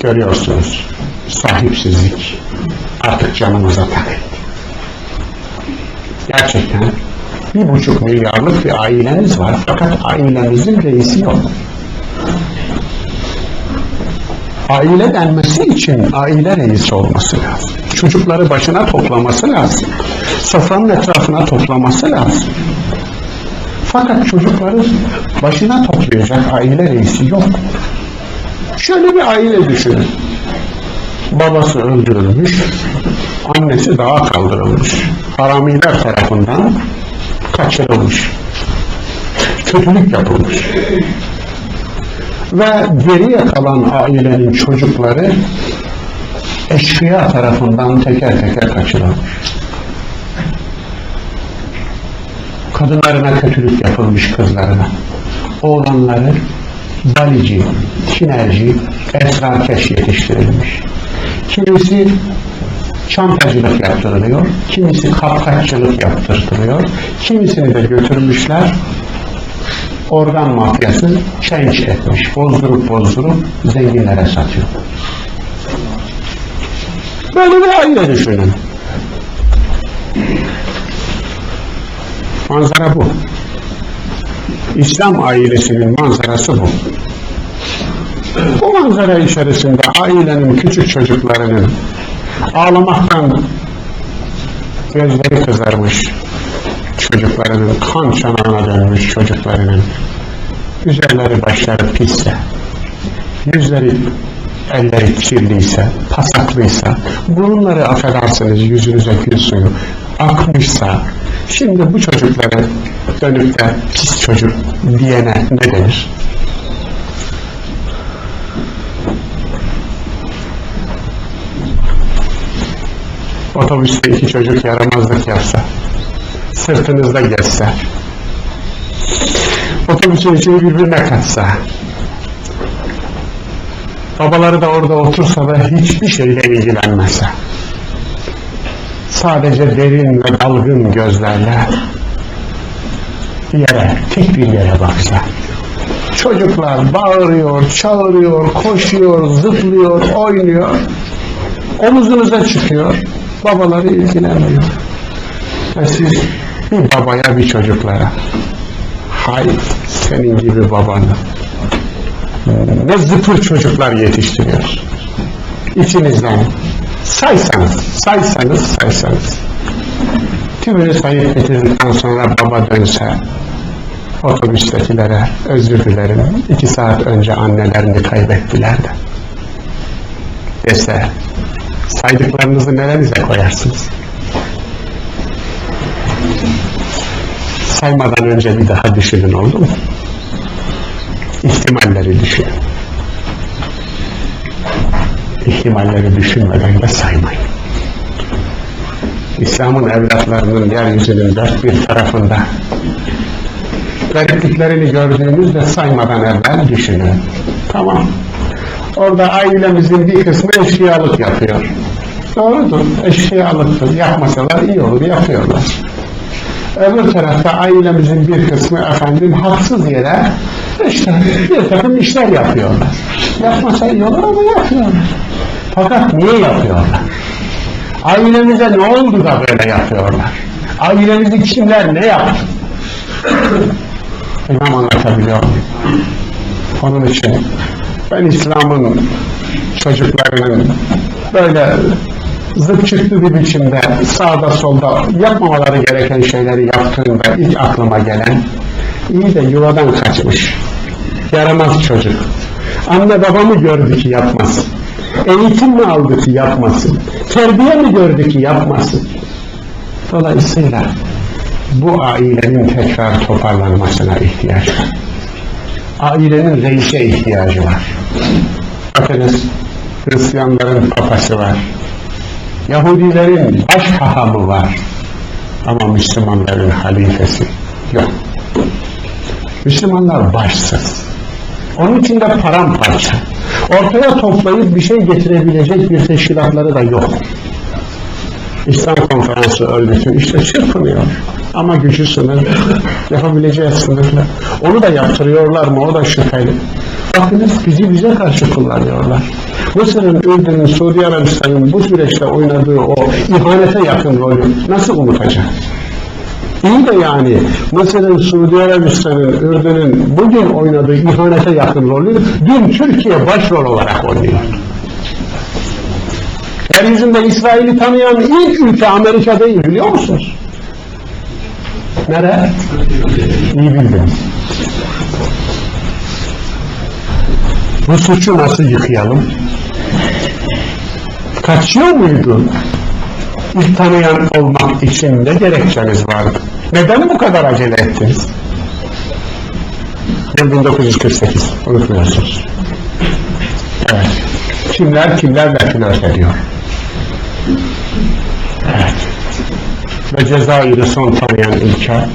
görüyorsunuz. Sahipsizlik artık canımıza tak etti. Gerçekten bir buçuk milyarlık bir aileniz var fakat ailenizin reisi yok. Aile denmesi için aile reisi olması lazım. Çocukları başına toplaması lazım. Sofranın etrafına toplaması lazım. Fakat çocukları başına toplayacak aile reisi yok. Şöyle bir aile düşünün. Babası öldürülmüş, annesi dağa kaldırılmış. Haramiler tarafından kaçırılmış. Kötülük yapılmış. Ve geriye kalan ailenin çocukları eşkıya tarafından teker teker kaçırılmış. Kadınlarına kötülük yapılmış kızlarına. Oğlanları balici, tinerci, esrarkeş yetiştirilmiş. Kimisi çantacılık yaptırılıyor, kimisi kapkaççılık yaptırılıyor, kimisini de götürmüşler, organ mafyası change etmiş, bozdurup bozdurup zenginlere satıyor. Böyle bir aile düşünün. Manzara bu. İslam ailesinin manzarası bu. Bu manzara içerisinde ailenin küçük çocuklarının ağlamaktan gözleri kızarmış çocuklarının kan çanağına dönmüş çocuklarının üzerleri başları pisse yüzleri elleri kirliyse pasaklıysa burunları affedersiniz yüzünüze gül suyu akmışsa şimdi bu çocuklara dönüp de pis çocuk diyene ne denir? Otobüste iki çocuk yaramazlık yapsa, sırtınızda gezse, otobüsün içini birbirine katsa, babaları da orada otursa da hiçbir şeyle ilgilenmese, sadece derin ve dalgın gözlerle yere, tek bir yere baksa, çocuklar bağırıyor, çağırıyor, koşuyor, zıplıyor, oynuyor, omuzunuza çıkıyor, babaları ilgilenmiyor. Ve siz bir babaya bir çocuklara, hay senin gibi babanı, ne zıpır çocuklar yetiştiriyor. İçinizden saysanız, saysanız, saysanız. Tümünü sayıp bitirdikten sonra baba dönse, otobüstekilere özür dilerim, iki saat önce annelerini kaybettiler de. Dese, saydıklarınızı nerenize koyarsınız? Saymadan önce bir daha düşünün oldu mu? İhtimalleri düşünün. İhtimalleri düşünmeden de saymayın. İslam'ın evlatlarının yeryüzünün dört bir tarafında garipliklerini gördüğünüzde saymadan evvel düşünün. Tamam. Orada ailemizin bir kısmı eşkıyalık yapıyor. Doğrudur, eşkıyalıktır. Yapmasalar iyi olur, yapıyorlar. Öbür tarafta ailemizin bir kısmı efendim haksız yere işte bir takım işler yapıyorlar. Yapmasa iyi olur ama yapıyorlar. Fakat niye yapıyorlar? Ailemize ne oldu da böyle yapıyorlar? Ailemizi kimler ne yaptı? Bilmem anlatabiliyor muyum? Onun için ben İslam'ın çocuklarının böyle zıp çıktı bir biçimde sağda solda yapmamaları gereken şeyleri yaptığında ilk aklıma gelen iyi de yuvadan kaçmış yaramaz çocuk anne baba mı gördü ki yapmasın eğitim mi aldı ki yapmasın? Terbiye mi gördü ki yapmasın? Dolayısıyla bu ailenin tekrar toparlanmasına ihtiyaç var. Ailenin reise ihtiyacı var. Bakınız Hristiyanların papası var. Yahudilerin baş hahamı var. Ama Müslümanların halifesi yok. Müslümanlar başsız. Onun için de paramparça. Ortaya toplayıp bir şey getirebilecek bir teşkilatları da yok. İslam Konferansı örgütü işte çırpınıyor. Ama gücü sınırlı. Yapabileceği sınırlı. Onu da yaptırıyorlar mı? O da şüpheli. Bakınız bizi bize karşı kullanıyorlar. Mısır'ın, Ürdün'ün, Suudi Arabistan'ın bu süreçte oynadığı o ihanete yakın rolü nasıl unutacak? İyi de yani Mısır'ın, Suudi Arabistan'ın, Ürdün'ün bugün oynadığı ihanete yakın rolü dün Türkiye başrol olarak oynuyor. Yeryüzünde İsrail'i tanıyan ilk ülke Amerika değil biliyor musunuz? Nere? İyi bildiniz. Bu suçu nasıl yıkayalım? Kaçıyor muydu? İlk tanıyan olmak için ne gerekçeniz vardı? Neden bu kadar acele ettiniz? Yıl 1948, unutmuyorsunuz. Evet. Kimler kimlerle flört ediyor? Evet. Ve Cezayir'i son tanıyan ülke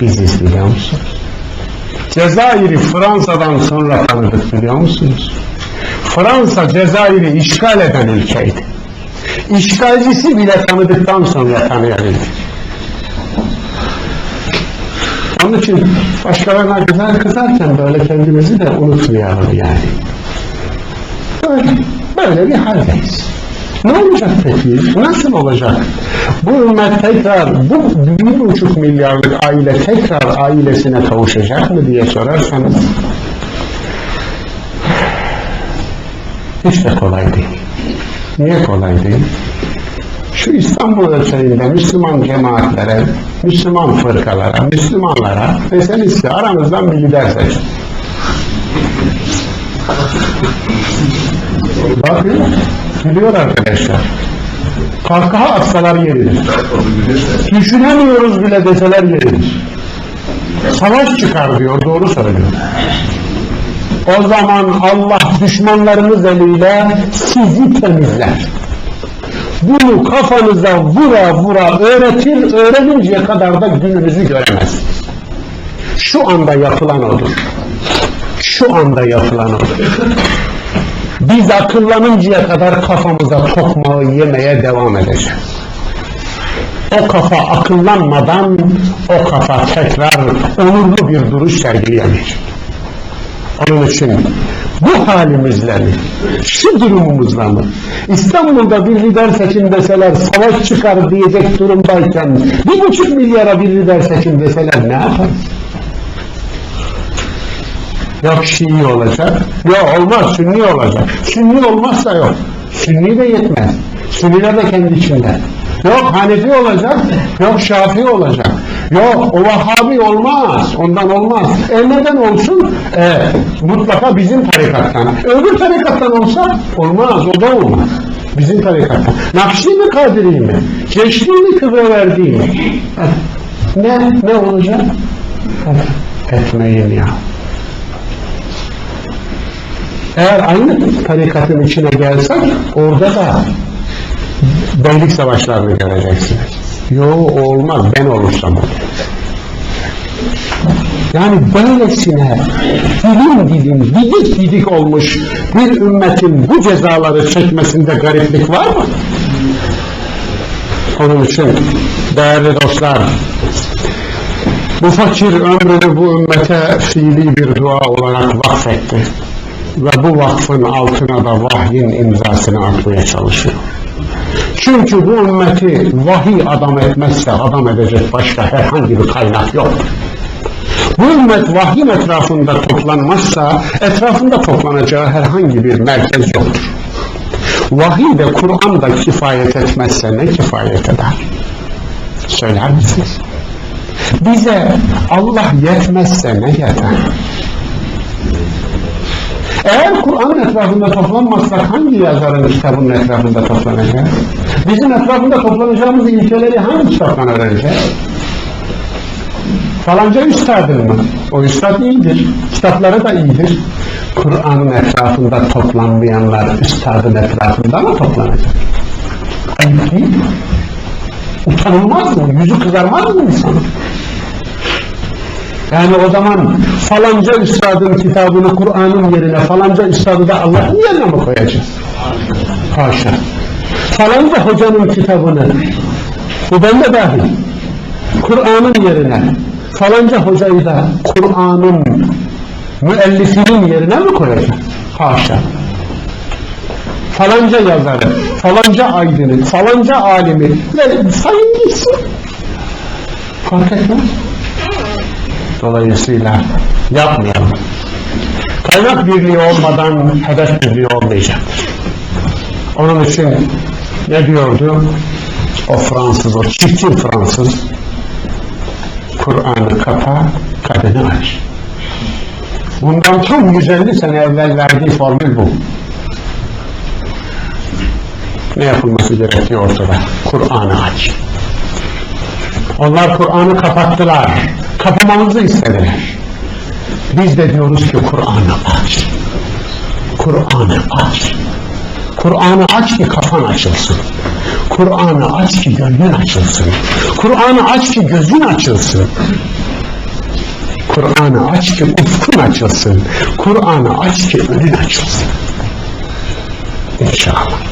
biziz biliyor musunuz? Cezayir'i Fransa'dan sonra tanıdık biliyor musunuz? Fransa Cezayir'i işgal eden ülkeydi. İşgalcisi bile tanıdıktan sonra tanıyabildik. Onun için başkalarına güzel kızarken böyle kendimizi de unutmayalım yani. Böyle, böyle bir haldeyiz. Ne olacak peki? Nasıl olacak? Bu ümmet tekrar, bu bir buçuk milyarlık aile tekrar ailesine kavuşacak mı diye sorarsanız hiç de kolay değil. Niye kolay değil? Şu İstanbul ölçeğinde Müslüman cemaatlere, Müslüman fırkalara, Müslümanlara deseniz ki aranızdan bir lider seçin. Bakın, biliyor arkadaşlar. Kahkaha atsalar yeridir. Düşünemiyoruz bile deseler yeridir. Savaş çıkar diyor, doğru söylüyor. O zaman Allah düşmanlarınız eliyle sizi temizler. Bunu kafanıza vura vura öğretir, öğreninceye kadar da gününüzü göremez. Şu anda yapılan odur. Şu anda yapılan odur. Biz akıllanıncaya kadar kafamıza tokmağı yemeye devam edeceğiz. O kafa akıllanmadan o kafa tekrar onurlu bir duruş sergileyemeyecek. Onun için bu halimizle mi, şu durumumuzla mı, İstanbul'da bir lider seçim deseler savaş çıkar diyecek durumdayken bir buçuk milyara bir lider seçim deseler ne yaparız? Yok Şii olacak, yok olmaz Sünni olacak. Sünni olmazsa yok. Sünni de yetmez. Sünniler de kendi içinde. Yok Hanefi olacak, yok Şafii olacak. Yok o Vahhabi olmaz, ondan olmaz. E neden olsun? E, mutlaka bizim tarikattan. Öbür tarikattan olsa olmaz, o da olmaz. Bizim tarikattan. Nakşi mi Kadiri mi? Geçti mi Kıvreverdi mi? Ne, ne olacak? Etmeyin ya. Eğer aynı tarikatın içine gelsek orada da beylik savaşlarını göreceksiniz. Yo olmaz ben olursam olur. Yani böylesine dilim dilim, didik didik olmuş bir ümmetin bu cezaları çekmesinde gariplik var mı? Onun için değerli dostlar, bu fakir ömrünü bu ümmete fiili bir dua olarak vakfetti. Ve bu vakfın altına da vahyin imzasını atmaya çalışıyor. Çünkü bu ümmeti vahiy adam etmezse adam edecek başka herhangi bir kaynak yok. Bu ümmet vahyin etrafında toplanmazsa etrafında toplanacağı herhangi bir merkez yoktur. Vahiy de Kur'an da kifayet etmezse ne kifayet eder? Söyler misiniz? Bize Allah yetmezse ne yeter? Eğer Kur'an'ın etrafında toplanmazsak hangi yazarın kitabının etrafında toplanacağız? Bizim etrafında toplanacağımız ilkeleri hangi kitaptan öğreneceğiz? Falanca üstadın mı? O üstad iyidir. Kitapları da iyidir. Kur'an'ın etrafında toplanmayanlar üstadın etrafında mı toplanacak? Ayıp değil mi? Utanılmaz mı? Yüzü kızarmaz mı insanın? Yani o zaman falanca üstadın kitabını Kur'an'ın yerine falanca üstadı da Allah'ın yerine mi koyacağız? Haşa. Falanca hocanın kitabını bu bende dahil Kur'an'ın yerine falanca hocayı da Kur'an'ın müellifinin yerine mi koyacak? Haşa. Falanca yazarı, falanca aydını, falanca alimi ve sayın gitsin. Fark etmez. Dolayısıyla yapmayalım. Kaynak birliği olmadan hedef birliği olmayacaktır. Onun için ne diyordu? O Fransız, o çirkin Fransız Kur'an'ı kapa, kadını aç. Bundan tam 150 sene evvel verdiği formül bu. Ne yapılması gerektiği ortada. Kur'an'ı aç. Onlar Kur'an'ı kapattılar. Kapamamızı istediler. Biz de diyoruz ki Kur'an'ı aç. Kur'an'ı aç. Kur'an'ı aç ki kafan açılsın. Kur'an'ı aç ki gönlün açılsın. Kur'an'ı aç ki gözün açılsın. Kur'an'ı aç ki ufkun açılsın. Kur'an'ı aç ki önün açılsın. İnşallah.